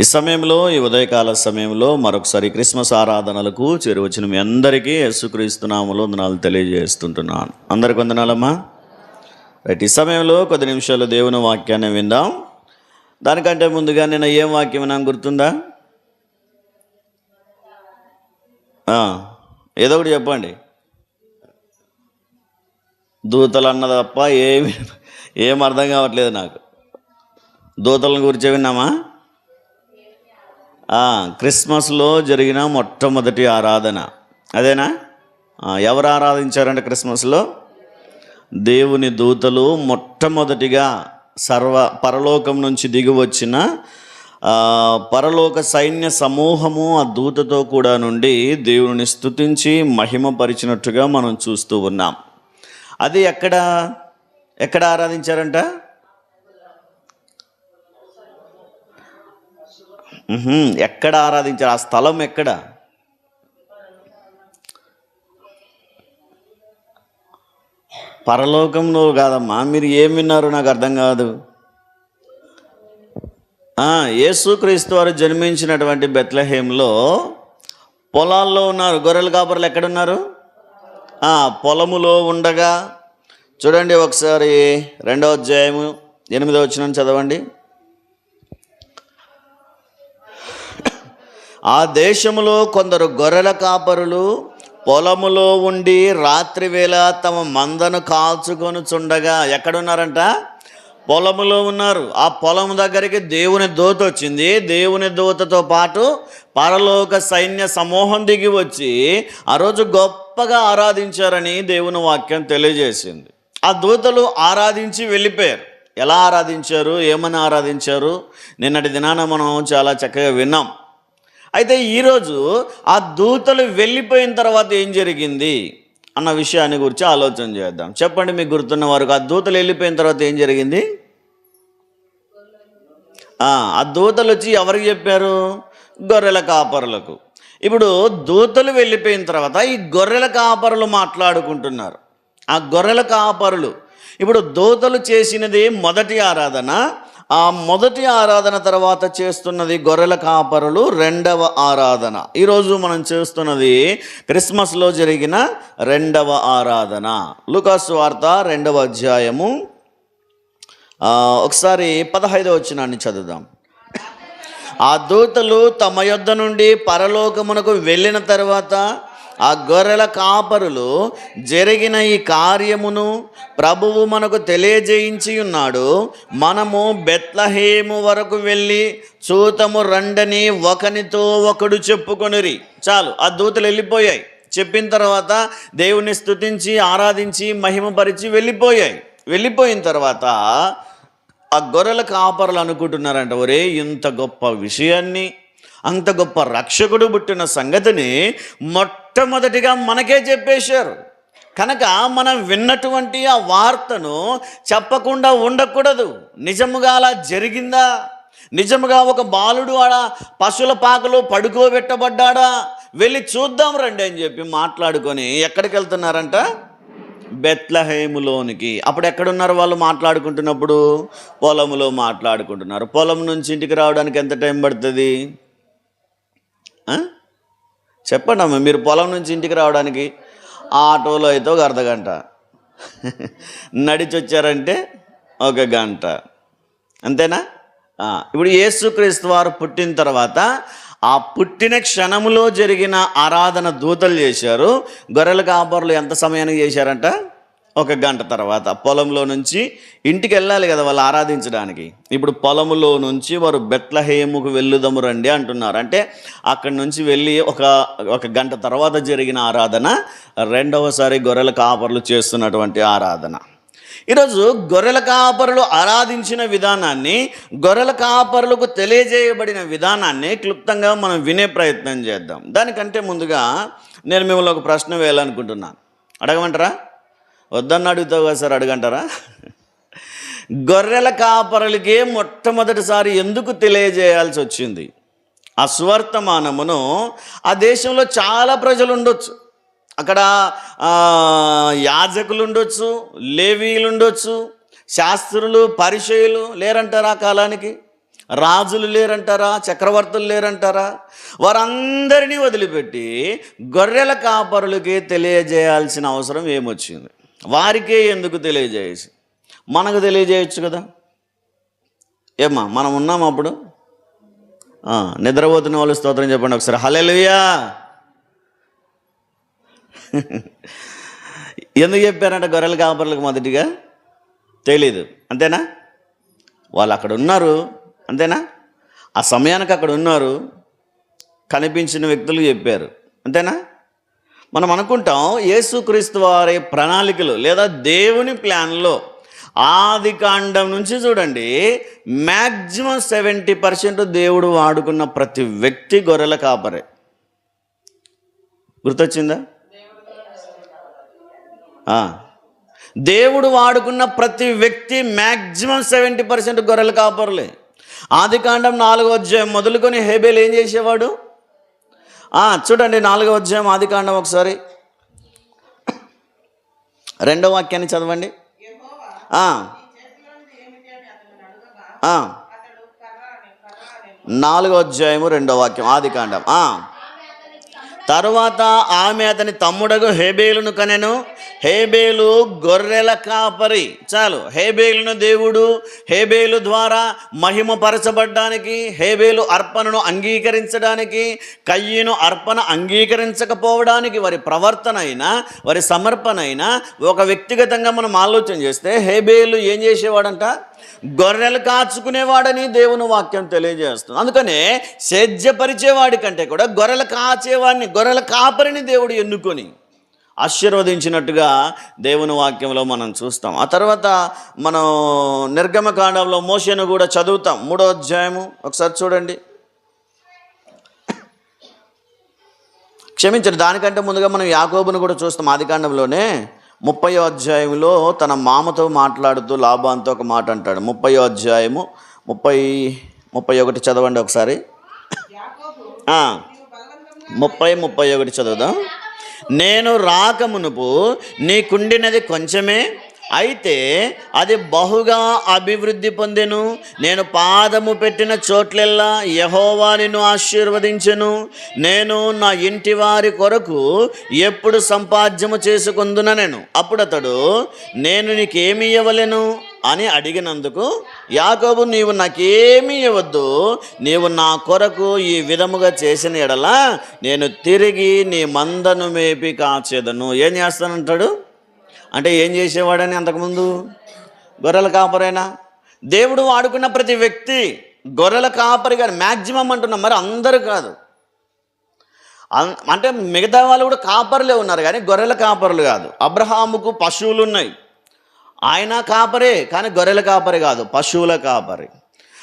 ఈ సమయంలో ఈ ఉదయకాల సమయంలో మరొకసారి క్రిస్మస్ ఆరాధనలకు చేరువచ్చిన మీ అందరికీ యేసుక్రీస్తునామలో వందనాలు తెలియజేస్తుంటున్నాను. అందరికి వందనాలమ్మా. రైట్ ఈ సమయంలో కొద్ది నిమిషాలు దేవుని వాక్యాన్ని విందాం. దానికంటే ముందుగా నేను ఏం వాక్యం నాకు గుర్తుందా? ఏదో ఒకటి చెప్పండి. దూతలు అన్నది తప్ప ఏమి ఏం అర్థం కావట్లేదు నాకు. దూతలను గురించి విన్నామా? క్రిస్మస్లో జరిగిన మొట్టమొదటి ఆరాధన. అదేనా? ఎవరు ఆరాధించారంటే క్రిస్మస్లో? దేవుని దూతలు మొట్టమొదటిగా సర్వ పరలోకం నుంచి దిగి వచ్చిన పరలోక సైన్య సమూహము ఆ దూతతో కూడా నుండి దేవుని స్తుతించి మహిమపరిచినట్టుగా మనం చూస్తూ ఉన్నాం. అది ఎక్కడ ఎక్కడ ఆరాధించారంట? ఎక్కడ ఆరాధించారు? ఆ స్థలం ఎక్కడ? పరలోకంలో కాదమ్మా. మీరు ఏం విన్నారు నాకు అర్థం కాదు. ఏసుక్రీస్తు యేసుక్రీస్తు వారు జన్మించినటువంటి బెత్లహేంలో పొలాల్లో ఉన్నారు. గొర్రెలు కాపర్లు ఎక్కడున్నారు? పొలములో ఉండగా. చూడండి ఒకసారి రెండవ అధ్యాయము ఎనిమిదవ వచ్చిన చదవండి. ఆ దేశంలో కొందరు గొర్రెల కాపరులు పొలములో ఉండి రాత్రి వేళ తమ మందను కాల్చుకొని చుండగా ఎక్కడున్నారంట? పొలములో ఉన్నారు. ఆ పొలం దగ్గరికి దేవుని దూత వచ్చింది. దేవుని దూతతో పాటు పరలోక సైన్య సమూహం దిగి వచ్చి ఆ రోజు గొప్పగా ఆరాధించారని దేవుని వాక్యం తెలియజేసింది. ఆ దూతలు ఆరాధించి వెళ్ళిపోయారు. ఎలా ఆరాధించారు? ఏమని ఆరాధించారు? నిన్నటి దినాన మనం చాలా చక్కగా విన్నాం. అయితే ఈరోజు ఆ దూతలు వెళ్ళిపోయిన తర్వాత ఏం జరిగింది అన్న విషయాన్ని గురించి ఆలోచన చేద్దాం. చెప్పండి మీకు గుర్తున్న వారికి ఆ దూతలు వెళ్ళిపోయిన తర్వాత ఏం జరిగింది? ఆ దూతలు వచ్చి ఎవరికి చెప్పారు? గొర్రెల కాపరులకు. ఇప్పుడు దూతలు వెళ్ళిపోయిన తర్వాత ఈ గొర్రెల కాపరులు మాట్లాడుకుంటున్నారు. ఆ గొర్రెల కాపరులు. ఇప్పుడు దూతలు చేసినది మొదటి ఆరాధన ఆ మొదటి ఆరాధన తర్వాత చేస్తున్నది గొర్రెల కాపరులు రెండవ ఆరాధన. ఈరోజు మనం చేస్తున్నది క్రిస్మస్లో జరిగిన రెండవ ఆరాధన. లుకాసు వార్త రెండవ అధ్యాయము. ఒకసారి పదహైదవ వచ్చినాన్ని చదువుదాం. ఆ దూతలు తమ యొద్ద నుండి పరలోకమునకు వెళ్ళిన తర్వాత ఆ గొర్రెల కాపరులు జరిగిన ఈ కార్యమును ప్రభువు మనకు తెలియజేయించి ఉన్నాడు. మనము బెత్లహేము వరకు వెళ్ళి చూతము రండని ఒకనితో ఒకడు చెప్పుకొనిరి. చాలు ఆ దూతలు వెళ్ళిపోయాయి. చెప్పిన తర్వాత దేవుని స్తుతించి ఆరాధించి మహిమపరిచి వెళ్ళిపోయాయి. వెళ్ళిపోయిన తర్వాత ఆ గొర్రెల కాపరులు అనుకుంటున్నారంట ఒరే ఇంత గొప్ప విషయాన్ని అంత గొప్ప రక్షకుడు పుట్టిన సంగతిని మొట్టమొదటిగా మనకే చెప్పేశారు. కనుక మనం విన్నటువంటి ఆ వార్తను చెప్పకుండా ఉండకూడదు. నిజముగా అలా జరిగిందా? నిజముగా ఒక బాలుడు ఆడ పశువుల పాకలో పడుకోబెట్టబడ్డాడా? వెళ్ళి చూద్దాం రండి అని చెప్పి మాట్లాడుకొని ఎక్కడికి వెళ్తున్నారంట? బెత్లహేములోనికి. అప్పుడు ఎక్కడున్నారు వాళ్ళు మాట్లాడుకుంటున్నప్పుడు? పొలములో మాట్లాడుకుంటున్నారు. పొలం నుంచి ఇంటికి రావడానికి ఎంత టైం పడుతుంది? చెప్పండి అమ్మ మీరు పొలం నుంచి ఇంటికి రావడానికి ఆటోలో అయితే ఒక అర్ధ గంట. నడిచి వచ్చారంటే ఒక గంట. అంతేనా? ఇప్పుడు యేసుక్రీస్తు వారు పుట్టిన తర్వాత ఆ పుట్టిన క్షణములో జరిగిన ఆరాధన దూతలు చేశారు. గొర్రెల కాపర్లు ఎంత సమయానికి చేశారంట? ఒక గంట తర్వాత పొలంలో నుంచి ఇంటికి వెళ్ళాలి కదా వాళ్ళు ఆరాధించడానికి. ఇప్పుడు పొలంలో నుంచి వారు బెత్లహేముకు వెళ్ళుదము రండి అంటున్నారు. అంటే అక్కడి నుంచి వెళ్ళి ఒక ఒక గంట తర్వాత జరిగిన ఆరాధన రెండవసారి గొర్రెల కాపరులు చేస్తున్నటువంటి ఆరాధన. ఈరోజు గొర్రెల కాపరులు ఆరాధించిన విధానాన్ని గొర్రెల కాపరులకు తెలియజేయబడిన విధానాన్ని క్లుప్తంగా మనం వినే ప్రయత్నం చేద్దాం. దానికంటే ముందుగా నేను మిమ్మల్ని ఒక ప్రశ్న వేయాలనుకుంటున్నాను. అడగమంటారా? వద్దన్న అడుగుతావు కదా సార్ అడగంటారా? గొర్రెల కాపరులకే మొట్టమొదటిసారి ఎందుకు తెలియజేయాల్సి వచ్చింది? ఆ సువర్తమానమును ఆ దేశంలో చాలా ప్రజలు ఉండొచ్చు. అక్కడ యాజకులు ఉండొచ్చు లేవీలు ఉండొచ్చు శాస్త్రులు పరిచయులు లేరంటారా కాలానికి? రాజులు లేరంటారా? చక్రవర్తులు లేరంటారా? వారందరినీ వదిలిపెట్టి గొర్రెల కాపరులకి తెలియజేయాల్సిన అవసరం ఏమొచ్చింది? వారికే ఎందుకు తెలియజేయచ్చు? మనకు తెలియజేయచ్చు కదా? ఏమ్మా మనం ఉన్నాం అప్పుడు? నిద్రపోతున్న వాళ్ళు స్తోత్రం చెప్పండి ఒకసారి. హలెలుయా ఎందుకు చెప్పారంటే గొర్రెల కాపర్లకు మొదటిగా? తెలీదు. అంతేనా? వాళ్ళు అక్కడ ఉన్నారు. అంతేనా? ఆ సమయానికి అక్కడ ఉన్నారు. కనిపించిన వ్యక్తులు చెప్పారు. అంతేనా? మనం అనుకుంటాం యేసుక్రీస్తు వారి ప్రణాళికలు లేదా దేవుని ప్లాన్లో. ఆది కాండం నుంచి చూడండి మ్యాక్సిమం సెవెంటీ పర్సెంట్ దేవుడు వాడుకున్న ప్రతి వ్యక్తి గొర్రెల కాపరే. గుర్తొచ్చిందా? దేవుడు వాడుకున్న ప్రతి వ్యక్తి మ్యాక్సిమం సెవెంటీ పర్సెంట్ గొర్రెల కాపరులే. ఆది కాండం నాలుగో అధ్యాయం మొదలుకొని హేబేల్ ఏం చేసేవాడు? చూడండి నాలుగో అధ్యాయం ఆది కాండం ఒకసారి. రెండో వాక్యాన్ని చదవండి. నాలుగో అధ్యాయము రెండో వాక్యం ఆది కాండం. తరువాత ఆమె అతని తమ్ముడగు హేబేలును కనెను. హేబేలు గొర్రెల కాపరి. చాలు. హేబేలును దేవుడు హేబేలు ద్వారా మహిమపరచబడ్డానికి హేబేలు అర్పణను అంగీకరించడానికి కయ్యను అర్పణ అంగీకరించకపోవడానికి వారి ప్రవర్తన అయినా వారి సమర్పణ అయినా ఒక వ్యక్తిగతంగా మనం ఆలోచన చేస్తే హేబేలు ఏం చేసేవాడంట? గొర్రెలు కాచుకునేవాడని దేవుని వాక్యం తెలియజేస్తుంది. అందుకనే సేద్యపరిచేవాడి కంటే కూడా గొర్రెలు కాచేవాడిని గొర్రెల కాపరిని దేవుడు ఎన్నుకొని ఆశీర్వదించినట్టుగా దేవుని వాక్యంలో మనం చూస్తాం. ఆ తర్వాత మనం నిర్గమకాండంలో మోషను కూడా చదువుతాం. మూడో అధ్యాయము ఒకసారి చూడండి. క్షమించండి దానికంటే ముందుగా మనం యాకోబును కూడా చూస్తాం. ఆదికాండంలోనే ముప్పై అధ్యాయంలో తన మామతో మాట్లాడుతూ లాభాంతో ఒక మాట అంటాడు. ముప్పై అధ్యాయము ముప్పై ముప్పై ఒకటి చదవండి ఒకసారి. ముప్పై ముప్పై ఒకటి చదువుదాం. నేను రాకమునుపు నీకుండినది కొంచెమే అయితే అది బహుగా అభివృద్ధి పొందెను. నేను పాదము పెట్టిన చోట్లెల్లా యహోవా నిన్ను ఆశీర్వదించెను. నేను నా ఇంటి వారి కొరకు ఎప్పుడు సంపాద్యము చేసుకుందున నేను. అప్పుడు అతడు నేను నీకేమి ఇవ్వలేను అని అడిగినందుకు యాకోబు నీవు నాకేమీ ఇవ్వద్దు నీవు నా కొరకు ఈ విధముగా చేసిన ఎడల నేను తిరిగి నీ మందను మేపి కాచేదను. ఏం చేస్తానంటాడు? అంటే ఏం చేసేవాడని అంతకుముందు? గొర్రెల కాపరైనా? దేవుడు వాడుకున్న ప్రతి వ్యక్తి గొర్రెల కాపరి గారు మ్యాక్సిమం అంటున్నాం మరి అందరూ కాదు. అంటే మిగతా వాళ్ళు కూడా కాపరులే ఉన్నారు కానీ గొర్రెల కాపరులు కాదు. అబ్రహాముకు పశువులు ఉన్నాయి. ఆయన కాపరే కానీ గొర్రెల కాపరి కాదు పశువుల కాపరి.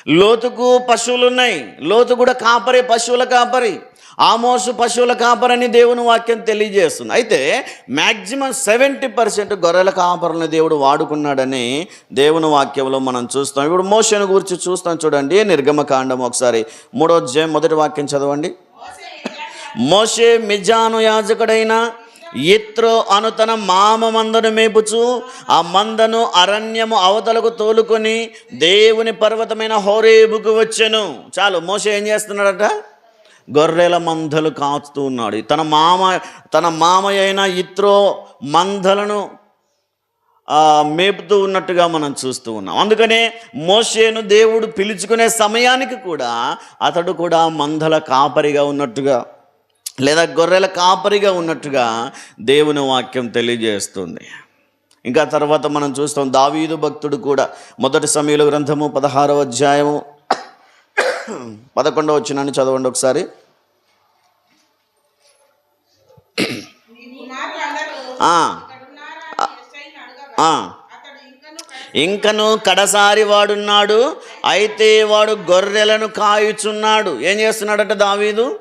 లోతుకు పశువులు ఉన్నాయి. లోతు కూడా కాపరే పశువుల కాపరి. ఆమోసు పశువుల కాపరని దేవుని వాక్యం తెలియజేస్తుంది. అయితే మ్యాక్సిమం సెవెంటీ పర్సెంట్ గొర్రెల కాపరని దేవుడు వాడుకున్నాడని దేవుని వాక్యంలో మనం చూస్తాం. ఇప్పుడు మోషను గురించి చూస్తాం చూడండి నిర్గమకాండం ఒకసారి. మూడో జయం మొదటి వాక్యం చదవండి. మోషే మిజాను యాజకుడైన ఇత్రో అను తన మామ మందను మేపుచు ఆ మందను అరణ్యము అవతలకు తోలుకొని దేవుని పర్వతమైన హోరేబుకు వచ్చెను. చాలు మోస ఏం చేస్తున్నాడట? గొర్రెల మందలు కాచుతూ ఉన్నాడు. తన మామ తన మామయ్య అయిన ఇత్రో మందలను మేపుతూ ఉన్నట్టుగా మనం చూస్తూ ఉన్నాం. అందుకనే మోషేను దేవుడు పిలుచుకునే సమయానికి కూడా అతడు కూడా మందల కాపరిగా ఉన్నట్టుగా లేదా గొర్రెల కాపరిగా ఉన్నట్టుగా దేవుని వాక్యం తెలియజేస్తుంది. ఇంకా తర్వాత మనం చూస్తాం దావీదు భక్తుడు కూడా మొదటి సమయంలో గ్రంథము పదహారవ అధ్యాయము పదకొండవ వచ్చినాన్ని చదవండి ఒకసారి ఆ, ఆ. ఇంకను కడసారి వాడున్నాడు. అయితే వాడు గొర్రెలను కాయుచున్నాడు. ఏం చేస్తున్నాడట దావీదు?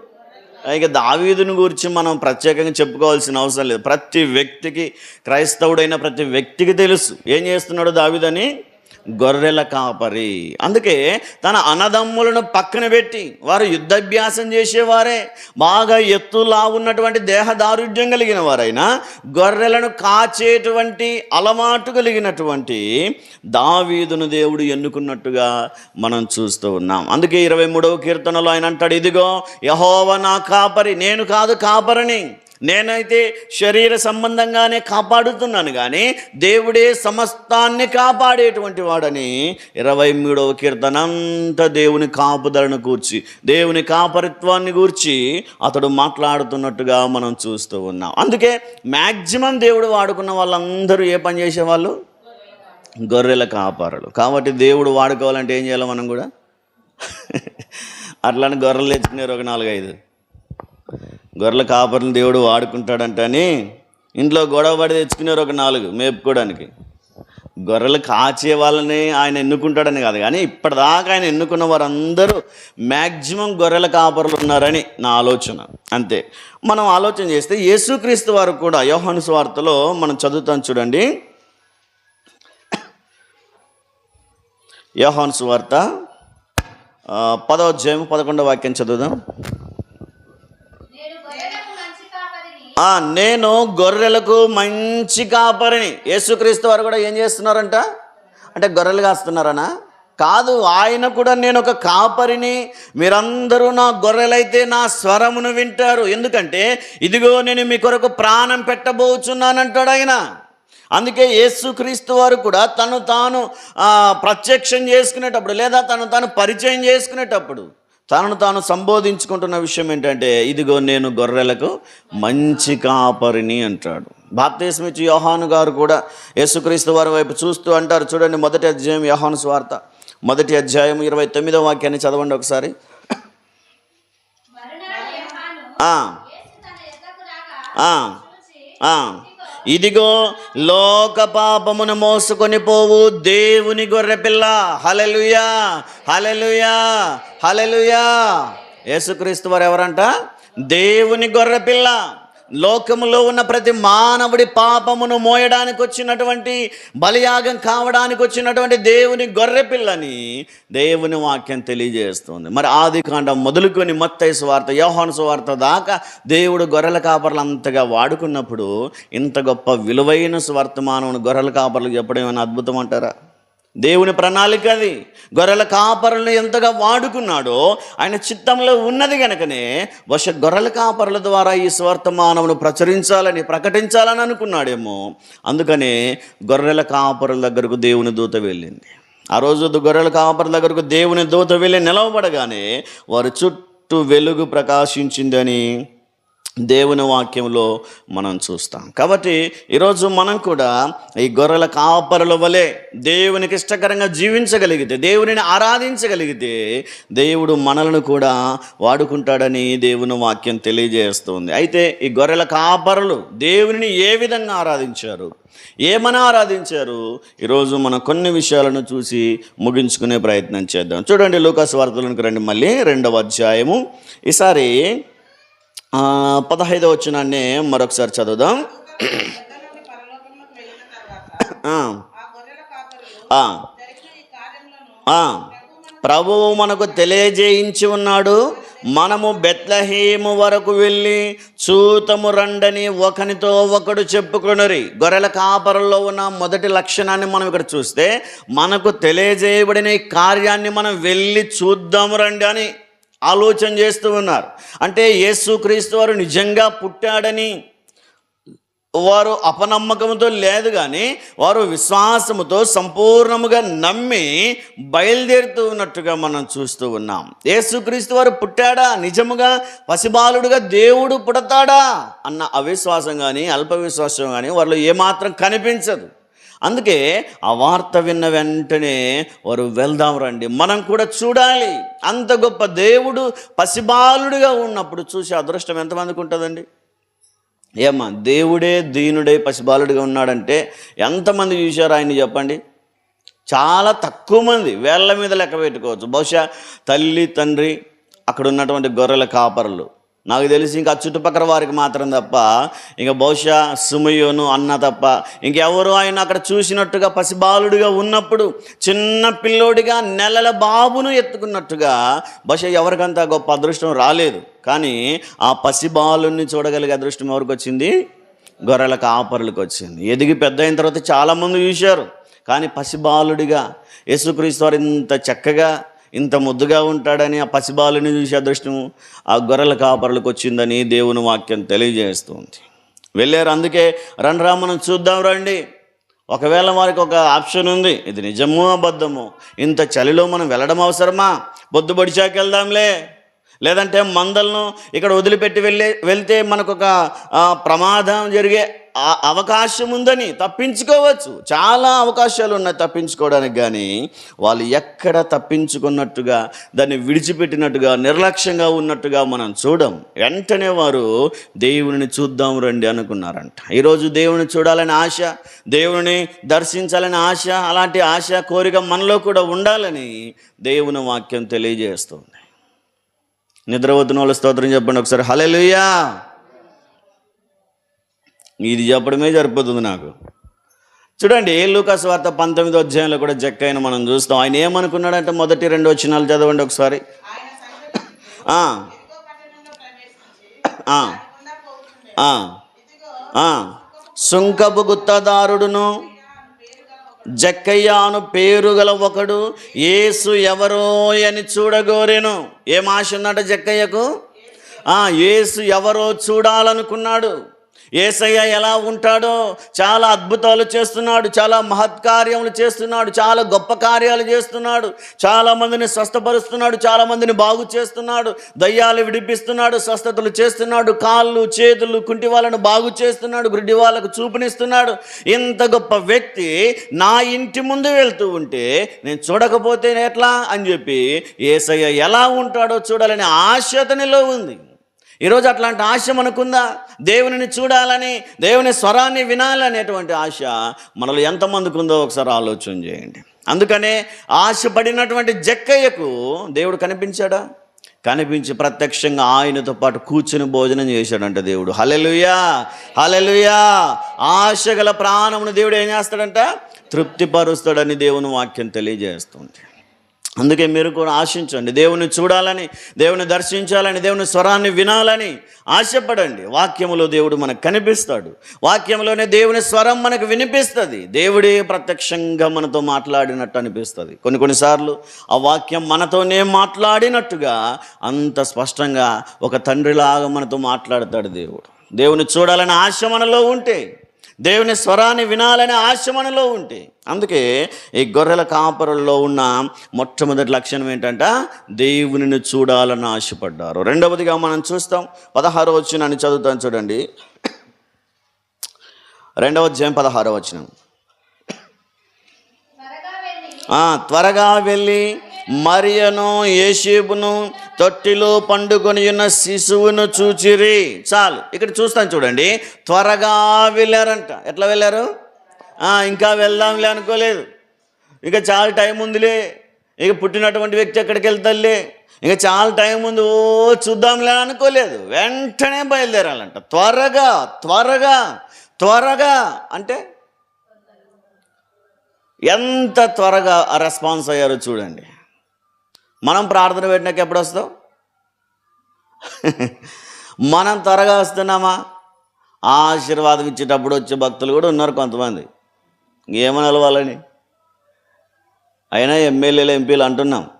ఇక దావీదుని గురించి మనం ప్రత్యేకంగా చెప్పుకోవాల్సిన అవసరం లేదు. ప్రతి వ్యక్తికి క్రైస్తవుడైన ప్రతి వ్యక్తికి తెలుసు. ఏం చేస్తున్నాడు దావీదని గొర్రెల కాపరి. అందుకే తన అన్నదమ్ములను పక్కన పెట్టి వారు యుద్ధాభ్యాసం చేసేవారే. బాగా ఎత్తులా ఉన్నటువంటి దేహదారుఢ్యం కలిగిన వారైనా గొర్రెలను కాచేటువంటి అలవాటు కలిగినటువంటి దావీదును దేవుడు ఎన్నుకున్నట్టుగా మనం చూస్తూ ఉన్నాం. అందుకే ఇరవై మూడవ కీర్తనలో ఆయన అంటాడు ఇదిగో యహోవ నా కాపరి నేను కాదు కాపరిని. నేనైతే శరీర సంబంధంగానే కాపాడుతున్నాను కానీ దేవుడే సమస్తాన్ని కాపాడేటువంటి వాడని ఇరవై మూడవ కీర్తనంత దేవుని కాపుదలను కూర్చి దేవుని కాపరిత్వాన్ని గూర్చి అతడు మాట్లాడుతున్నట్టుగా మనం చూస్తూ ఉన్నాం. అందుకే మ్యాక్సిమం దేవుడు వాడుకున్న వాళ్ళందరూ ఏ పని చేసేవాళ్ళు? గొర్రెల కాపరులు. కాబట్టి దేవుడు వాడుకోవాలంటే ఏం చేయాలి మనం కూడా? అట్లానే గొర్రెలు తెచ్చుకున్నారు ఒక నాలుగైదు. గొర్రెల కాపర్లను దేవుడు వాడుకుంటాడంటని ఇంట్లో గొడవ పడి తెచ్చుకునేవారు ఒక నాలుగు మేపుకోవడానికి. గొర్రెలు కాచే వాళ్ళని ఆయన ఎన్నుకుంటాడని కాదు కానీ ఇప్పటిదాకా ఆయన ఎన్నుకున్న వారందరూ మ్యాక్సిమం గొర్రెల కాపరులు ఉన్నారని నా ఆలోచన. అంతే. మనం ఆలోచన చేస్తే యేసుక్రీస్తు వారు కూడా యోహాను స్వార్తలో మనం చదువుతాం చూడండి. యోహాను వార్త పదో అధ్యాయం పదకొండవ వాక్యం చదువుదాం నేను గొర్రెలకు మంచి కాపరిని ఆ నేను గొర్రెలకు మంచి కాపరిని. యేసుక్రీస్తు వారు కూడా ఏం చేస్తున్నారంట? అంటే గొర్రెలు కాస్తున్నారనా? కాదు ఆయన కూడా నేను ఒక కాపరిని. మీరందరూ నా గొర్రెలైతే నా స్వరమును వింటారు. ఎందుకంటే ఇదిగో నేను మీ కొరకు ప్రాణం పెట్టబోచున్నానంటాడు ఆయన. అందుకే యేసుక్రీస్తు వారు కూడా తను తాను ప్రత్యక్షం చేసుకునేటప్పుడు లేదా తను తాను పరిచయం చేసుకునేటప్పుడు తనను తాను సంబోధించుకుంటున్న విషయం ఏంటంటే ఇదిగో నేను గొర్రెలకు మంచి కాపరిని అంటాడు. భారతదేశం ఇచ్చి యోహాను గారు కూడా యేసుక్రీస్తు వారి వైపు చూస్తూ అంటారు. చూడండి మొదటి అధ్యాయం యోహాను స్వార్త. మొదటి అధ్యాయం ఇరవై తొమ్మిదో వాక్యాన్ని చదవండి ఒకసారి. ఆ, ఆ. ఇదిగో లోక పాపమును మోసుకొని పోవు దేవుని గొర్రెపిల్ల. హలలుయా హలలుయా హలలుయా యేసుక్రీస్తు వారు ఎవరంట? దేవుని గొర్రెపిల్ల. లోకములో ఉన్న ప్రతి మానవుడి పాపమును మోయడానికి వచ్చినటువంటి బలియాగం కావడానికి వచ్చినటువంటి దేవుని గొర్రె పిల్లని దేవుని వాక్యం తెలియజేస్తుంది. మరి ఆది కాండం మొదలుకొని మత్తయి స్వార్థ యోహాను స్వార్థ దాకా దేవుడు గొర్రెల కాపర్లు అంతగా వాడుకున్నప్పుడు ఇంత గొప్ప విలువైన స్వర్తమానమును గొర్రెల కాపర్లు చెప్పడం ఏమైనా అద్భుతం అంటారా? దేవుని ప్రణాళిక అది. గొర్రెల కాపరులను ఎంతగా వాడుకున్నాడో ఆయన చిత్తంలో ఉన్నది గనుకనే వర్ష గొర్రెల కాపరుల ద్వారా ఈ స్వర్తమానమును ప్రచురించాలని ప్రకటించాలని అనుకున్నాడేమో. అందుకనే గొర్రెల కాపరుల దగ్గరకు దేవుని దూత వెళ్ళింది. ఆ రోజు గొర్రెల కాపరుల దగ్గరకు దేవుని దూత వెళ్ళి నిలవబడగానే వారి చుట్టూ వెలుగు ప్రకాశించిందని దేవుని వాక్యంలో మనం చూస్తాం. కాబట్టి ఈరోజు మనం కూడా ఈ గొర్రెల కాపరుల వలె దేవునికి ఇష్టకరంగా జీవించగలిగితే దేవునిని ఆరాధించగలిగితే దేవుడు మనలను కూడా వాడుకుంటాడని దేవుని వాక్యం తెలియజేస్తుంది. అయితే ఈ గొర్రెల కాపరులు దేవునిని ఏ విధంగా ఆరాధించారు? ఏమని ఆరాధించారు? ఈరోజు మనం కొన్ని విషయాలను చూసి ముగించుకునే ప్రయత్నం చేద్దాం. చూడండి లోకాసు వార్తలకు రండి మళ్ళీ రెండవ అధ్యాయము. ఈసారి పదహైదవ వచ్చినాన్ని మరొకసారి చదువుదాం. ప్రభువు మనకు తెలియజేయించి ఉన్నాడు. మనము బెత్లహేము వరకు వెళ్ళి చూతము రండని ఒకనితో ఒకడు చెప్పుకొనరి. గొర్రెల కాపరల్లో ఉన్న మొదటి లక్షణాన్ని మనం ఇక్కడ చూస్తే మనకు తెలియజేయబడిన ఈ కార్యాన్ని మనం వెళ్ళి చూద్దాము రండి అని. ఆలోచన చేస్తూ ఉన్నారు. అంటే యేసుక్రీస్తు వారు నిజంగా పుట్టాడని వారు అపనమ్మకంతో లేదు కానీ వారు విశ్వాసముతో సంపూర్ణముగా నమ్మి బయలుదేరుతూ ఉన్నట్టుగా మనం చూస్తూ ఉన్నాం. యేసుక్రీస్తు వారు పుట్టాడా? నిజముగా పసిబాలుడుగా దేవుడు పుడతాడా? అన్న అవిశ్వాసం కానీ అల్ప విశ్వాసం కానీ వారిలో ఏమాత్రం కనిపించదు. అందుకే ఆ వార్త విన్న వెంటనే వారు వెళ్దాం రండి. మనం కూడా చూడాలి. అంత గొప్ప దేవుడు పసిబాలుడిగా ఉన్నప్పుడు చూసే అదృష్టం ఎంతమందికి ఉంటుందండి? ఏమ్మా దేవుడే దీనుడే పసిబాలుడిగా ఉన్నాడంటే ఎంతమంది చూశారు ఆయన చెప్పండి? చాలా తక్కువ మంది. వేళ్ళ మీద లెక్క పెట్టుకోవచ్చు. బహుశా తల్లి తండ్రి అక్కడ ఉన్నటువంటి గొర్రెల కాపరులు. నాకు తెలిసి ఇంకా చుట్టుపక్కల వారికి మాత్రం తప్ప ఇంకా బహుశా సుమయోను అన్న తప్ప ఇంకెవరు ఆయన అక్కడ చూసినట్టుగా పసిబాలుడిగా ఉన్నప్పుడు చిన్న పిల్లోడిగా నెలల బాబును ఎత్తుకున్నట్టుగా బహుశా ఎవరికంత గొప్ప అదృష్టం రాలేదు. కానీ ఆ పసిబాలుని చూడగలిగే అదృష్టం ఎవరికి వచ్చింది? గొర్రెల కాపరులకు వచ్చింది. ఎదిగి పెద్ద అయిన తర్వాత చాలామంది చూశారు. కానీ పసిబాలుడిగా యేసుక్రీస్తు వారు ఇంత చక్కగా ఇంత ముద్దుగా ఉంటాడని ఆ పసిబాలుని చూసి అదృష్టం ఆ గొర్రెల కాపరులకు వచ్చిందని దేవుని వాక్యం తెలియజేస్తుంది. వెళ్ళారు అందుకే రండ్రా మనం చూద్దాం రండి. ఒకవేళ వారికి ఒక ఆప్షన్ ఉంది ఇది నిజమో అబద్ధమో ఇంత చలిలో మనం వెళ్ళడం అవసరమా? బొద్దు బడిచాక వెళ్దాంలే లేదంటే మందలను ఇక్కడ వదిలిపెట్టి వెళ్ళే వెళ్తే మనకు ఒక ప్రమాదం జరిగే అవకాశం ఉందని తప్పించుకోవచ్చు. చాలా అవకాశాలు ఉన్నాయి తప్పించుకోవడానికి కానీ వాళ్ళు ఎక్కడ తప్పించుకున్నట్టుగా దాన్ని విడిచిపెట్టినట్టుగా నిర్లక్ష్యంగా ఉన్నట్టుగా మనం చూడం. వెంటనే వారు దేవుని చూద్దాం రండి అనుకున్నారంట. ఈరోజు దేవుని చూడాలని ఆశ దేవుని దర్శించాలని ఆశ అలాంటి ఆశ కోరిక మనలో కూడా ఉండాలని దేవుని వాక్యం తెలియజేస్తుంది. నిద్రపోతున్న వాళ్ళ స్తోత్రం చెప్పండి ఒకసారి. హలెలుయా ఇది చెప్పడమే సరిపోతుంది నాకు. చూడండి లూకాస్ వార్త పంతొమ్మిదో అధ్యాయంలో కూడా జక్కైన మనం చూస్తాం. ఆయన ఏమనుకున్నాడంటే మొదటి రెండు వచనాలు చదవండి ఒకసారి. సుంకపు గుత్తదారుడును జక్కయ్యాను పేరు గల ఒకడు ఏసు ఎవరో అని చూడగోరేను. ఏం ఆశ ఉన్నాడు జక్కయ్యకు? ఆ ఎవరో చూడాలనుకున్నాడు. ఏసయ్య ఎలా ఉంటాడో చాలా అద్భుతాలు చేస్తున్నాడు చాలా మహత్కార్యములు చేస్తున్నాడు చాలా గొప్ప కార్యాలు చేస్తున్నాడు చాలా మందిని స్వస్థపరుస్తున్నాడు చాలా మందిని బాగు చేస్తున్నాడు దయ్యాలు విడిపిస్తున్నాడు స్వస్థతలు చేస్తున్నాడు కాళ్ళు చేతులు కుంటి వాళ్ళను బాగు చేస్తున్నాడు గుడ్డి వాళ్ళకు చూపునిస్తున్నాడు. ఇంత గొప్ప వ్యక్తి నా ఇంటి ముందు వెళ్తూ ఉంటే నేను చూడకపోతే ఎట్లా అని చెప్పి ఏసయ్య ఎలా ఉంటాడో చూడాలని ఆశ ఉంది. ఈరోజు అట్లాంటి ఆశ మనకుందా? దేవునిని చూడాలని దేవుని స్వరాన్ని వినాలనేటువంటి ఆశ మనలో ఎంతమందికి ఉందో ఒకసారి ఆలోచన చేయండి. అందుకనే ఆశపడినటువంటి జక్కయ్యకు దేవుడు కనిపించాడా? కనిపించి ప్రత్యక్షంగా ఆయనతో పాటు కూర్చుని భోజనం చేశాడంట దేవుడు. హలెలుయా హలెలుయా ఆశ గల ప్రాణమును దేవుడు ఏం చేస్తాడంట? తృప్తిపరుస్తాడని దేవుని వాక్యం తెలియజేస్తుంది. అందుకే మీరు కూడా ఆశించండి. దేవుని చూడాలని దేవుని దర్శించాలని దేవుని స్వరాన్ని వినాలని ఆశపడండి. వాక్యములో దేవుడు మనకు కనిపిస్తాడు. వాక్యంలోనే దేవుని స్వరం మనకు వినిపిస్తుంది. దేవుడే ప్రత్యక్షంగా మనతో మాట్లాడినట్టు అనిపిస్తుంది. కొన్ని కొన్నిసార్లు ఆ వాక్యం మనతోనే మాట్లాడినట్టుగా అంత స్పష్టంగా ఒక తండ్రిలాగా మనతో మాట్లాడతాడు దేవుడు. దేవుని చూడాలని ఆశ మనలో ఉంటే దేవుని స్వరాన్ని వినాలనే ఆశ మనలో ఉంటే అందుకే ఈ గొర్రెల కాపరుల్లో ఉన్న మొట్టమొదటి లక్షణం ఏంటంట? దేవునిని చూడాలని ఆశపడ్డారు. రెండవదిగా మనం చూస్తాం పదహారో వచ్చినాన్ని చదువుతాం చూడండి. రెండవ అధ్యాయం పదహారో వచ్చిన త్వరగా వెళ్ళి త్వరగా వెళ్ళి మరియను యేషేబును తొట్టిలో పండుకొని ఉన్న శిశువును చూచిరి. చాలు. ఇక్కడ చూస్తాను చూడండి. త్వరగా వెళ్ళారంట. ఎట్లా వెళ్ళారు? ఇంకా వెళ్దాంలే అనుకోలేదు. ఇక చాలా టైం ఉందిలే. ఇక పుట్టినటువంటి వ్యక్తి ఎక్కడికి వెళ్తాలే ఇక చాలా టైం ఉంది. ఓ చూద్దాంలే అనుకోలేదు. వెంటనే బయలుదేరాలంట. త్వరగా త్వరగా త్వరగా. అంటే ఎంత త్వరగా రెస్పాన్స్ అయ్యారో చూడండి. మనం ప్రార్థన పెట్టినాక ఎప్పుడు వస్తాం మనం త్వరగా వస్తున్నామా? ఆశీర్వాదం ఇచ్చేటప్పుడు వచ్చే భక్తులు కూడా ఉన్నారు కొంతమంది. ఏమని అలవాలని? అయినా ఎమ్మెల్యేలు ఎంపీలు అంటున్నాం.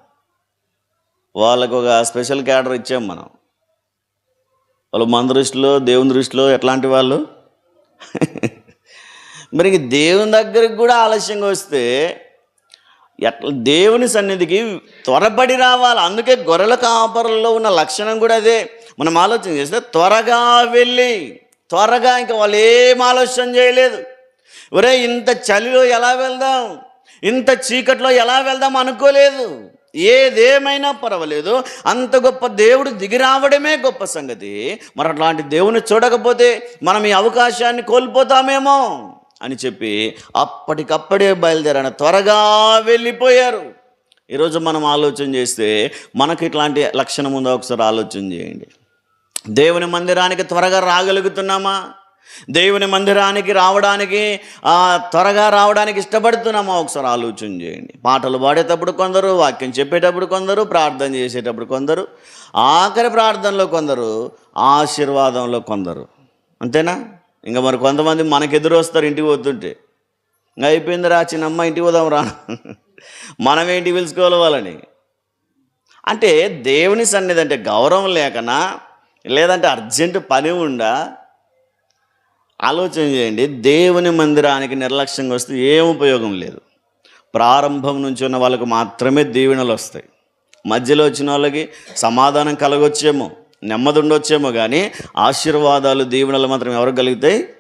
వాళ్ళకు ఒక స్పెషల్ క్యాడర్ ఇచ్చాం మనం. వాళ్ళు మన దృష్టిలో దేవుని దృష్టిలో ఎట్లాంటి వాళ్ళు? మరి దేవుని దగ్గరికి కూడా ఆలస్యంగా వస్తే ఎట్లా దేవుని సన్నిధికి త్వరపడి రావాలి. అందుకే గొర్రెల కాపరుల్లో ఉన్న లక్షణం కూడా అదే. మనం ఆలోచన చేస్తే త్వరగా వెళ్ళి త్వరగా ఇంకా వాళ్ళు ఏం ఆలోచన చేయలేదు. ఒరే ఇంత చలిలో ఎలా వెళ్దాం? ఇంత చీకట్లో ఎలా వెళ్దాం అనుకోలేదు. ఏదేమైనా పర్వాలేదు. అంత గొప్ప దేవుడు దిగి రావడమే గొప్ప సంగతి. మరి అట్లాంటి దేవుని చూడకపోతే మనం ఈ అవకాశాన్ని కోల్పోతామేమో. అని చెప్పి అప్పటికప్పుడే బయలుదేరాను త్వరగా వెళ్ళిపోయారు. ఈరోజు మనం ఆలోచన చేస్తే మనకి ఇట్లాంటి లక్షణం ఉందో? ఒకసారి ఆలోచన చేయండి. దేవుని మందిరానికి త్వరగా రాగలుగుతున్నామా? దేవుని మందిరానికి రావడానికి త్వరగా రావడానికి ఇష్టపడుతున్నామా? ఒకసారి ఆలోచన చేయండి. పాటలు పాడేటప్పుడు కొందరు వాక్యం చెప్పేటప్పుడు కొందరు ప్రార్థన చేసేటప్పుడు కొందరు ఆఖరి ప్రార్థనలో కొందరు ఆశీర్వాదంలో కొందరు. అంతేనా? ఇంకా మరి కొంతమంది మనకు ఎదురు వస్తారు ఇంటికి పోతుంటే ఇంకా అయిపోయింది రా చిన్నమ్మ ఇంటికి పోదాం రా. మనం ఏంటి పిలుచుకోవాలి వాళ్ళని? అంటే దేవుని సన్నిధి అంటే గౌరవం లేకనా? లేదంటే అర్జెంటు పని ఉండా? ఆలోచన చేయండి దేవుని మందిరానికి నిర్లక్ష్యంగా వస్తే ఏం ఉపయోగం లేదు. ప్రారంభం నుంచి ఉన్న వాళ్ళకు మాత్రమే దీవెనలు వస్తాయి. మధ్యలో వచ్చిన వాళ్ళకి సమాధానం కలగొచ్చేమో. నెమ్మది ఉండొచ్చేమో కానీ ఆశీర్వాదాలు దీవెనలు మాత్రం ఎవరు కలుగుతాయి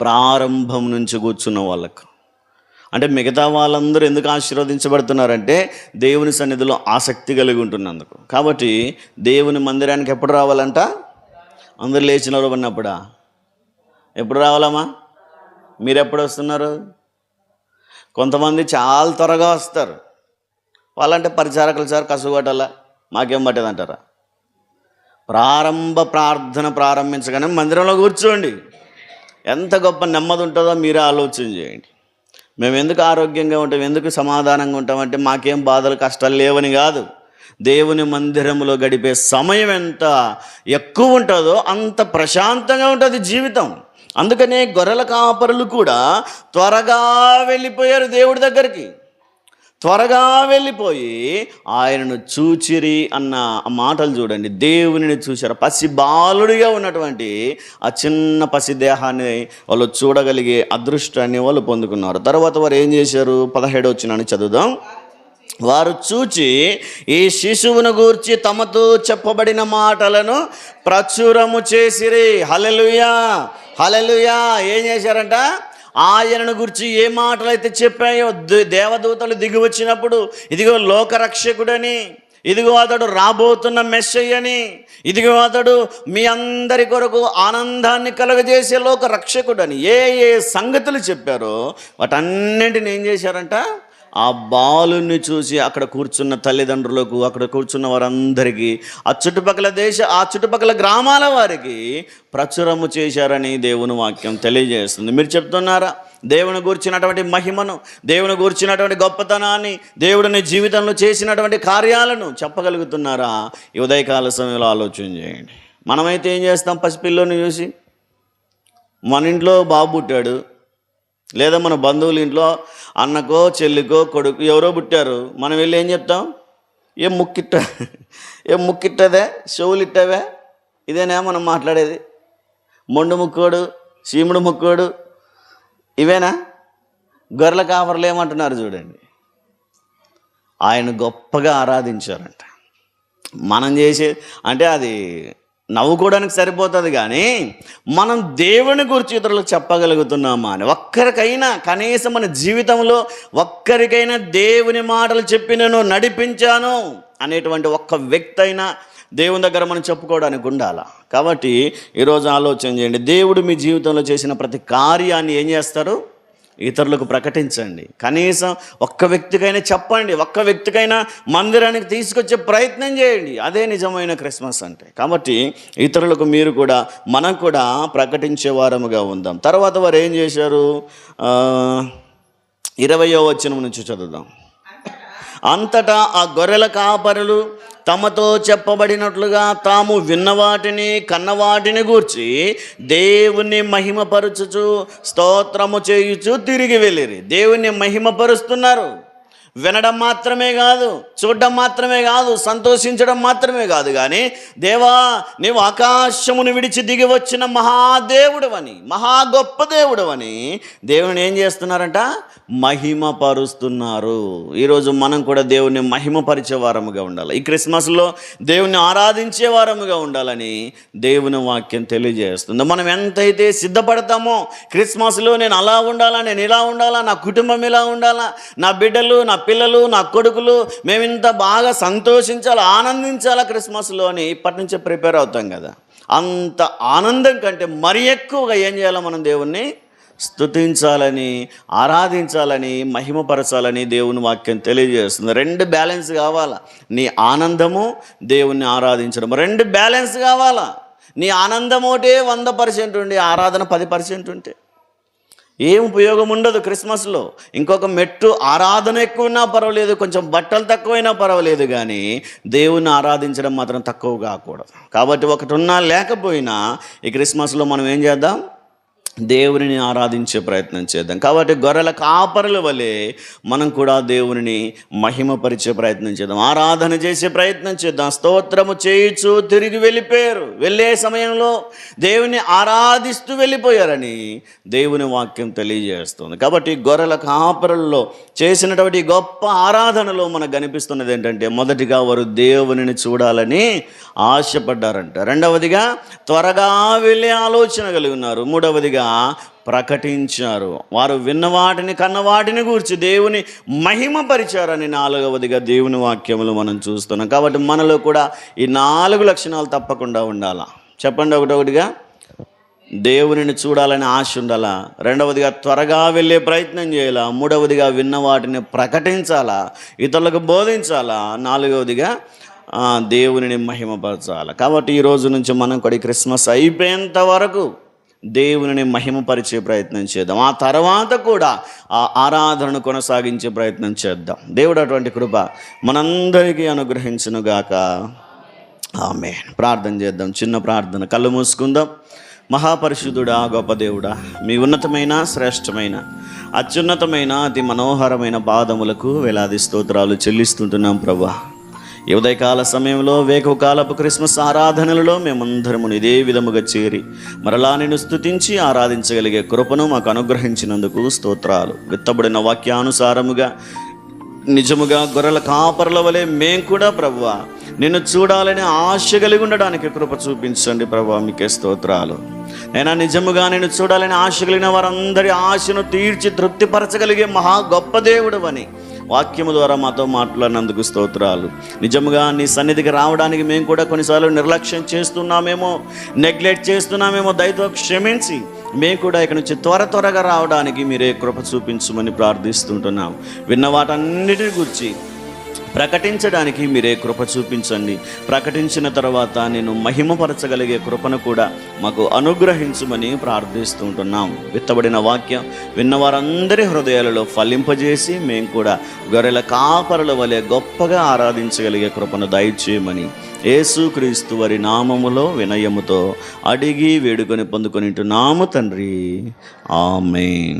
ప్రారంభం నుంచి కూర్చున్న వాళ్ళకు. అంటే మిగతా వాళ్ళందరూ ఎందుకు ఆశీర్వదించబడుతున్నారంటే దేవుని సన్నిధిలో ఆసక్తి కలిగి ఉంటున్నందుకు. కాబట్టి దేవుని మందిరానికి ఎప్పుడు రావాలంట? అందరు లేచిన ఉన్నప్పుడా? ఎప్పుడు రావాలమ్మా? మీరు ఎప్పుడు వస్తున్నారు? కొంతమంది చాలా త్వరగా వస్తారు. వాళ్ళంటే పరిచారకులు సార్ కసుగొట్టాల మాకేం పట్టేదంటారా? ప్రారంభ ప్రార్థన ప్రారంభించగానే మందిరంలో కూర్చోండి. ఎంత గొప్ప నెమ్మది ఉంటుందో మీరే ఆలోచన చేయండి. మేము ఎందుకు ఆరోగ్యంగా ఉంటాం ఎందుకు సమాధానంగా ఉంటామంటే మాకేం బాధలు కష్టాలు లేవని కాదు. దేవుని మందిరంలో గడిపే సమయం ఎంత ఎక్కువ ఉంటుందో అంత ప్రశాంతంగా ఉంటుంది జీవితం. అందుకనే గొర్రెల కాపరులు కూడా త్వరగా వెళ్ళిపోయారు దేవుడి దగ్గరికి. త్వరగా వెళ్ళిపోయి ఆయనను చూచిరి అన్న మాటలు చూడండి. దేవునిని చూశారు. పసి బాలుడిగా ఉన్నటువంటి ఆ చిన్న పసి దేహాన్ని వాళ్ళు చూడగలిగే అదృష్టాన్ని వాళ్ళు పొందుకున్నారు. తర్వాత వారు ఏం చేశారు? పదిహేడు వచ్చినాన్ని చదువుదాం. వారు చూచి ఈ శిశువును గూర్చి తమతో చెప్పబడిన మాటలను ప్రచురము చేసిరి. హలెలుయా హలెలుయా ఏం చేశారంట? ఆయనను గురించి ఏ మాటలైతే చెప్పాయో దేవదూతలు దిగి వచ్చినప్పుడు ఇదిగో లోకరక్షకుడని ఇదిగో అతడు రాబోతున్న మెస్సయ్యని ఇదిగో అతడు మీ అందరి కొరకు ఆనందాన్ని కలుగజేసే లోక రక్షకుడని ఏ ఏ సంగతులు చెప్పారో వాటన్నింటిని ఏం చేశారంట? ఆ బాలుని చూసి అక్కడ కూర్చున్న తల్లిదండ్రులకు అక్కడ కూర్చున్న వారందరికీ ఆ చుట్టుపక్కల దేశ ఆ చుట్టుపక్కల గ్రామాల వారికి ప్రచురము చేశారని దేవుని వాక్యం తెలియజేస్తుంది. మీరు చెప్తున్నారా? దేవుని గూర్చినటువంటి మహిమను దేవుని గూర్చినటువంటి గొప్పతనాన్ని దేవుడిని జీవితంలో చేసినటువంటి కార్యాలను చెప్పగలుగుతున్నారా? ఈ ఉదయకాల సమయంలో ఆలోచన చేయండి. మనమైతే ఏం చేస్తాం? పసిపిల్లని చూసి మన ఇంట్లో బాబు పుట్టాడు. లేదా మన బంధువుల ఇంట్లో అన్నకో చెల్లికో కొడుకు ఎవరో పుట్టారు. మనం వెళ్ళి ఏం చెప్తాం? ఏం ముక్కిట్ట ఏం ముక్కిట్టదే? చెవులు ఇదేనా మనం మాట్లాడేది? మొండు ముక్కోడు చీముడు ముక్కోడు ఇవేనా? గొర్రెల కాపర్లు ఏమంటున్నారు చూడండి. ఆయన గొప్పగా ఆరాధించారంట. మనం చేసే అంటే అది నవ్వుకోవడానికి సరిపోతుంది కానీ మనం దేవుని గురించి ఇతరులకు చెప్పగలుగుతున్నామా అని. ఒక్కరికైనా కనీసం మన జీవితంలో ఒక్కరికైనా దేవుని మాటలు చెప్పి నేను నడిపించాను అనేటువంటి ఒక్క వ్యక్తి అయినా దేవుని దగ్గర మనం చెప్పుకోవడానికి ఉండాలా? కాబట్టి ఈరోజు ఆలోచన చేయండి. దేవుడు మీ జీవితంలో చేసిన ప్రతి కార్యాన్ని ఏం చేస్తారు? ఇతరులకు ప్రకటించండి. కనీసం ఒక్క వ్యక్తికైనా చెప్పండి. ఒక్క వ్యక్తికైనా మందిరానికి తీసుకొచ్చే ప్రయత్నం చేయండి. అదే నిజమైన క్రిస్మస్ అంటే. కాబట్టి ఇతరులకు మీరు కూడా మనం కూడా ప్రకటించే వారముగా ఉందాం. తర్వాత వారు ఏం చేశారు? ఇరవయో వచనం నుంచి చదువుదాం. అంతటా ఆ గొర్రెల కాపరులు తమతో చెప్పబడినట్లుగా తాము విన్నవాటిని కన్నవాటిని గూర్చి దేవుని మహిమపరచుచు స్తోత్రము చేయుచు తిరిగి వెళ్ళిరి. దేవుని మహిమపరుస్తున్నారు. వినడం మాత్రమే కాదు చూడడం మాత్రమే కాదు సంతోషించడం మాత్రమే కాదు కానీ దేవా నీవు ఆకాశమును విడిచి దిగి వచ్చిన మహాదేవుడవని మహా గొప్ప దేవుడవని దేవుని ఏం చేస్తున్నారంట? మహిమపరుస్తున్నారు. ఈరోజు మనం కూడా దేవుని మహిమపరిచే వారముగా ఉండాలి. ఈ క్రిస్మస్లో దేవుని ఆరాధించే వారముగా ఉండాలని దేవుని వాక్యం తెలియజేస్తుంది. మనం ఎంతైతే సిద్ధపడతామో క్రిస్మస్లో నేను అలా ఉండాలా నేను ఇలా ఉండాలా నా కుటుంబం ఇలా ఉండాలా నా బిడ్డలు నా పిల్లలు నా కొడుకులు మేము ఇంత బాగా సంతోషించాలి ఆనందించాలా క్రిస్మస్లో అని ఇప్పటి నుంచే ప్రిపేర్ అవుతాం కదా. అంత ఆనందం కంటే మరి ఎక్కువగా ఏం చేయాలో మనం దేవుణ్ణి? స్తుతించాలని ఆరాధించాలని మహిమపరచాలని దేవుని వాక్యం తెలియజేస్తుంది. రెండు బ్యాలెన్స్ కావాలా? నీ ఆనందము దేవుణ్ణి ఆరాధించడం. రెండు బ్యాలెన్స్ కావాలా? నీ ఆనందం ఒకటే వంద పర్సెంట్ ఉండి ఆరాధన పది పర్సెంట్ ఉంటే. ఏం ఉపయోగం ఉండదు క్రిస్మస్లో. ఇంకొక మెట్టు ఆరాధన ఎక్కువైనా పర్వాలేదు కొంచెం బట్టలు తక్కువైనా పర్వాలేదు కానీ దేవుణ్ణి ఆరాధించడం మాత్రం తక్కువ కాకూడదు కాబట్టి ఒకటి ఉన్నా లేకపోయినా ఈ క్రిస్మస్లో మనం ఏం చేద్దాం? దేవుని ఆరాధించే ప్రయత్నం చేద్దాం. కాబట్టి గొర్రెల కాపరుల వలె మనం కూడా దేవునిని మహిమపరిచే ప్రయత్నం చేద్దాం. ఆరాధన చేసే ప్రయత్నం చేద్దాం. స్తోత్రము చేయించు తిరిగి వెళ్ళిపోయారు. వెళ్ళే సమయంలో దేవుని ఆరాధిస్తూ వెళ్ళిపోయారని దేవుని వాక్యం తెలియజేస్తుంది. కాబట్టి గొర్రెల కాపరుల్లో చేసినటువంటి గొప్ప ఆరాధనలో మనకు కనిపిస్తున్నది ఏంటంటే మొదటిగా వారు దేవునిని చూడాలని ఆశపడ్డారంట. రెండవదిగా త్వరగా వెళ్ళే ఆలోచన కలిగి ఉన్నారు. మూడవదిగా ప్రకటించారు. వారు విన్నవాటిని కన్నవాటిని కన్న వాటిని గూర్చి దేవుని మహిమపరిచారని నాలుగవదిగా దేవుని వాక్యములు మనం చూస్తున్నాం. కాబట్టి మనలో కూడా ఈ నాలుగు లక్షణాలు తప్పకుండా ఉండాలా? చెప్పండి ఒకటొకటిగా. దేవునిని చూడాలని ఆశ ఉండాలా? రెండవదిగా త్వరగా వెళ్ళే ప్రయత్నం చేయాలా? మూడవదిగా విన్న వాటిని ప్రకటించాలా? ఇతరులకు బోధించాలా? నాలుగవదిగా దేవుని దేవునిని మహిమపరచాలి? కాబట్టి ఈ రోజు నుంచి మనం కూడా ఈ క్రిస్మస్ అయిపోయేంత వరకు దేవుని మహిమపరిచే ప్రయత్నం చేద్దాం. ఆ తర్వాత కూడా ఆ ఆరాధనను కొనసాగించే ప్రయత్నం చేద్దాం. దేవుడు అటువంటి కృప మనందరికీ అనుగ్రహించునుగాక. ఆమె ప్రార్థన చేద్దాం. చిన్న ప్రార్థన. కళ్ళు మూసుకుందాం. మహాపరిశుద్ధుడా గొప్ప దేవుడా మీ ఉన్నతమైన శ్రేష్టమైన అత్యున్నతమైన అతి మనోహరమైన పాదములకు వేలాది స్తోత్రాలు చెల్లిస్తుంటున్నాం ప్రభా. ఈ ఉదయకాల సమయంలో వేకువకాలపు క్రిస్మస్ ఆరాధనలలో మేమందరము ఇదే విధముగా చేరి మరలా నేను స్తుతించి ఆరాధించగలిగే కృపను మాకు అనుగ్రహించినందుకు స్తోత్రాలు. విత్తబడిన వాక్యానుసారముగా నిజముగా గొర్రెల కాపర్ల వలె మేం కూడా ప్రభువా నిన్ను చూడాలని ఆశ కలిగి ఉండడానికి కృప చూపించండి ప్రభా మీకే స్తోత్రాలు. నేను నిజముగా నేను చూడాలని ఆశ కలిగిన వారందరి ఆశను తీర్చి తృప్తిపరచగలిగే మహా గొప్ప దేవుడు అని వాక్యము ద్వారా మాతో మాట్లాడినందుకు స్తోత్రాలు. నిజముగా నీ సన్నిధికి రావడానికి మేము కూడా కొన్నిసార్లు నిర్లక్ష్యం చేస్తున్నామేమో నెగ్లెక్ట్ చేస్తున్నామేమో దయతో క్షమించి మేము కూడా ఇక్కడ నుంచి త్వర త్వరగా రావడానికి మీరే కృప చూపించమని ప్రార్థిస్తుంటున్నాం. విన్న వాటన్నిటిని గురించి ప్రకటించడానికి మీరే కృప చూపించండి. ప్రకటించిన తర్వాత నేను మహిమపరచగలిగే కృపను కూడా మాకు అనుగ్రహించమని ప్రార్థిస్తుంటున్నాం విత్తబడిన వాక్యం విన్నవారందరి హృదయాలలో ఫలింపజేసి మేము కూడా గొర్రెల కాపరుల వలె గొప్పగా ఆరాధించగలిగే కృపను దయచేయమని యేసుక్రీస్తు వారి నామములో వినయముతో అడిగి వేడుకొని పొందుకొని నాము తండ్రి. ఆమె